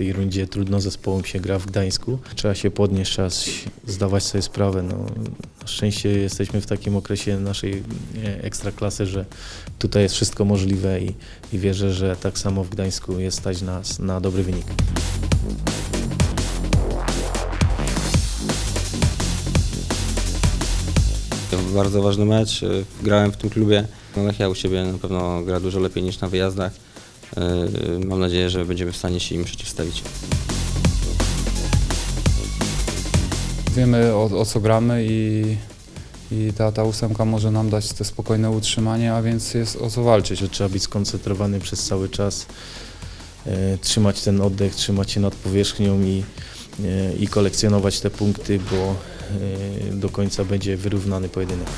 tej rundzie trudno zespołom się gra w Gdańsku. Trzeba się podnieść, trzeba zdawać sobie sprawę. No, na szczęście jesteśmy w takim okresie naszej ekstraklasy, że tutaj jest wszystko możliwe i, i wierzę, że tak samo w Gdańsku jest stać nas na dobry wynik. Bardzo ważny mecz. Grałem w tym klubie. No, Lechia u siebie na pewno gra dużo lepiej niż na wyjazdach. Y, Mam nadzieję, że będziemy w stanie się im przeciwstawić. Wiemy o, o co gramy i, i ta, ta ósemka może nam dać te spokojne utrzymanie, a więc jest o co walczyć. że trzeba być skoncentrowany przez cały czas, e, trzymać ten oddech, trzymać się nad powierzchnią i, e, i kolekcjonować te punkty, bo e, do końca będzie wyrównany pojedynek.